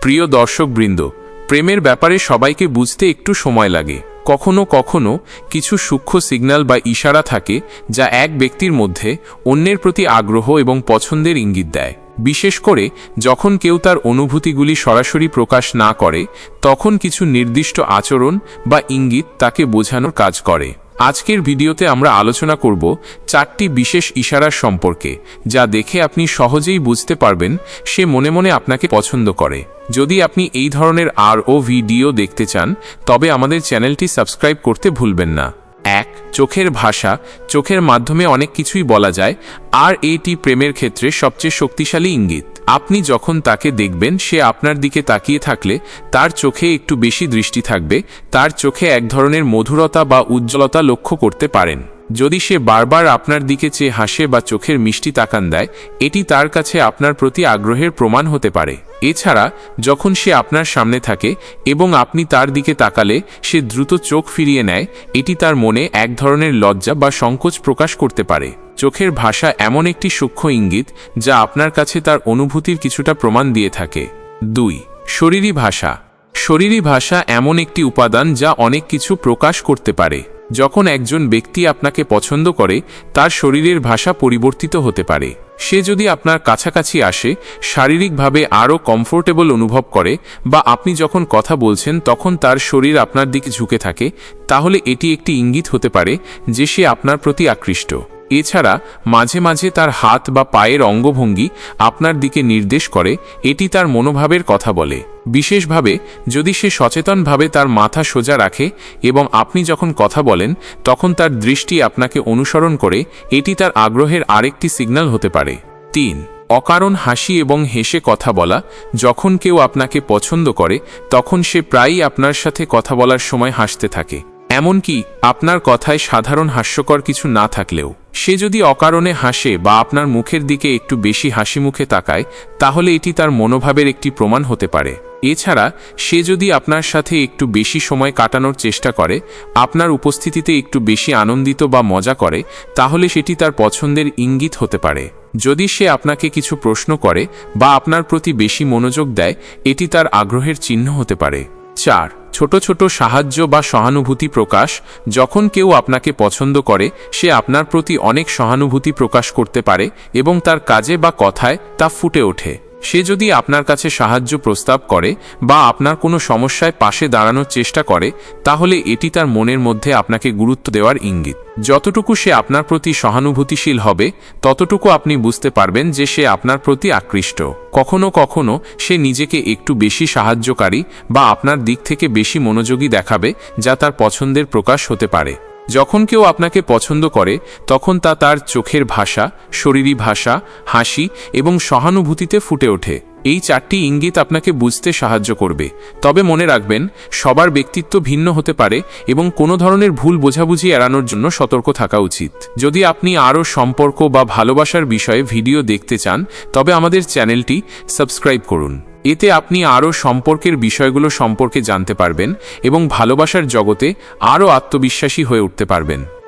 প্রিয় দর্শকবৃন্দ, প্রেমের ব্যাপারে সবাইকে বুঝতে একটু সময় লাগে। কখনো কখনো কিছু সূক্ষ্ম সিগন্যাল বা ইশারা থাকে যা এক ব্যক্তির মধ্যে অন্যের প্রতি আগ্রহ এবং পছন্দের ইঙ্গিত দেয়। বিশেষ করে যখন কেউ তার অনুভূতিগুলি সরাসরি প্রকাশ না করে, তখন কিছু নির্দিষ্ট আচরণ বা ইঙ্গিত তাকে বোঝানোর কাজ করে। আজকের ভিডিওতে আমরা আলোচনা করব চারটি বিশেষ ইশারার সম্পর্কে, যা দেখে আপনি সহজেই বুঝতে পারবেন সে মনে মনে আপনাকে পছন্দ করে। যদি আপনি এই ধরনের আর ও ভিডিও দেখতে চান, তবে আমাদের চ্যানেলটি সাবস্ক্রাইব করতে ভুলবেন না। এক, চোখের ভাষা। চোখের মাধ্যমে অনেক কিছুই বলা যায়। আর এটি প্রেমের ক্ষেত্রে সবচেয়ে শক্তিশালী ইঙ্গিত। আপনি যখন তাকে দেখবেন, সে আপনার দিকে তাকিয়ে থাকলে তার চোখে একটু বেশি দৃষ্টি থাকবে, তার চোখে এক ধরনের মধুরতা বা উজ্জ্বলতা লক্ষ্য করতে পারেন। যদি সে বারবার আপনার দিকে চেয়ে হাসে বা চোখের মিষ্টি তাকান দেয়, এটি তার কাছে আপনার প্রতি আগ্রহের প্রমাণ হতে পারে। এছাড়া, যখন সে আপনার সামনে থাকে এবং আপনি তার দিকে তাকালে সে দ্রুত চোখ ফিরিয়ে নেয়, এটি তার মনে এক ধরনের লজ্জা বা সংকোচ প্রকাশ করতে পারে। চোখের ভাষা এমন একটি সূক্ষ্ম ইঙ্গিত যা আপনার কাছে তার অনুভূতির কিছুটা প্রমাণ দিয়ে থাকে। দুই, শরীরী ভাষা। শরীরী ভাষা এমন একটি উপাদান যা অনেক কিছু প্রকাশ করতে পারে। যখন একজন ব্যক্তি আপনাকে পছন্দ করে, তার শরীরের ভাষা পরিবর্তিত হতে পারে। সে যদি আপনার কাছাকাছি আসে, শারীরিকভাবে আরও কমফোর্টেবল অনুভব করে বা আপনি যখন কথা বলছেন তখন তার শরীর আপনার দিকে ঝুঁকে থাকে, তাহলে এটি একটি ইঙ্গিত হতে পারে যে সে আপনার প্রতি আকৃষ্ট। এছাড়া মাঝে মাঝে তার হাত বা পায়ের অঙ্গভঙ্গি আপনার দিকে নির্দেশ করে, এটি তার মনোভাবের কথা বলে। বিশেষভাবে, যদি সে সচেতনভাবে তার মাথা সোজা রাখে এবং আপনি যখন কথা বলেন, তখন তার দৃষ্টি আপনাকে অনুসরণ করে, এটি তার আগ্রহের আরেকটি সিগন্যাল হতে পারে। তিন, অকারণ হাসি এবং হেসে কথা বলা। যখন কেউ আপনাকে পছন্দ করে, তখন সে প্রায়ই আপনার সাথে কথা বলার সময় হাসতে থাকে। এমনকি আপনার কথায় সাধারণ হাস্যকর কিছু না থাকলেও। সে যদি অকারণে হাসে বা আপনার মুখের দিকে একটু বেশি হাসি মুখে তাকায়, তাহলে এটি তার মনোভাবের একটি প্রমাণ হতে পারে। এছাড়া, সে যদি আপনার সাথে একটু বেশি সময় কাটানোর চেষ্টা করে, আপনার উপস্থিতিতে একটু বেশি আনন্দিত বা মজা করে, তাহলে সেটি তার পছন্দের ইঙ্গিত হতে পারে। যদি সে আপনাকে কিছু প্রশ্ন করে বা আপনার প্রতি বেশি মনোযোগ দেয়, এটি তার আগ্রহের চিহ্ন হতে পারে। চার ছোট ছোট সাহায্য বা সহানুভূতি প্রকাশ যখন কেউ আপনাকে পছন্দ করে, সে আপনার প্রতি অনেক সহানুভূতি প্রকাশ করতে পারে এবং তার কাজে বা কথায় তা ফুটে ওঠে। সে যদি আপনার কাছে সাহায্য প্রস্তাব করে বা আপনার কোনো সমস্যায় পাশে দাঁড়ানোর চেষ্টা করে, তাহলে এটি তার মনের মধ্যে আপনাকে গুরুত্ব দেওয়ার ইঙ্গিত। যতটুকু সে আপনার প্রতি সহানুভূতিশীল হবে, ততটুকু আপনি বুঝতে পারবেন যে সে আপনার প্রতি আকৃষ্ট। কখনো কখনো সে নিজেকে একটু বেশি সাহায্যকারী বা আপনার দিক থেকে বেশি মনোযোগী দেখাবে, যা তার পছন্দের প্রকাশ হতে পারে। যখন কেউ আপনাকে পছন্দ করে, তখন তা তার চোখের ভাষা, শরীরী ভাষা, হাসি এবং সহানুভূতিতে ফুটে ওঠে। এই চারটি ইঙ্গিত আপনাকে বুঝতে সাহায্য করবে। তবে মনে রাখবেন, সবার ব্যক্তিত্ব ভিন্ন হতে পারে এবং কোনো ধরনের ভুল বোঝাবুঝি এড়ানোর জন্য সতর্ক থাকা উচিত। যদি আপনি আরও সম্পর্ক বা ভালোবাসার বিষয়ে ভিডিও দেখতে চান, তবে আমাদের চ্যানেলটি সাবস্ক্রাইব করুন। এতে আপনি আরও সম্পর্কের বিষয়গুলো সম্পর্কে জানতে পারবেন এবং ভালোবাসার জগতে আরও আত্মবিশ্বাসী হয়ে উঠতে পারবেন।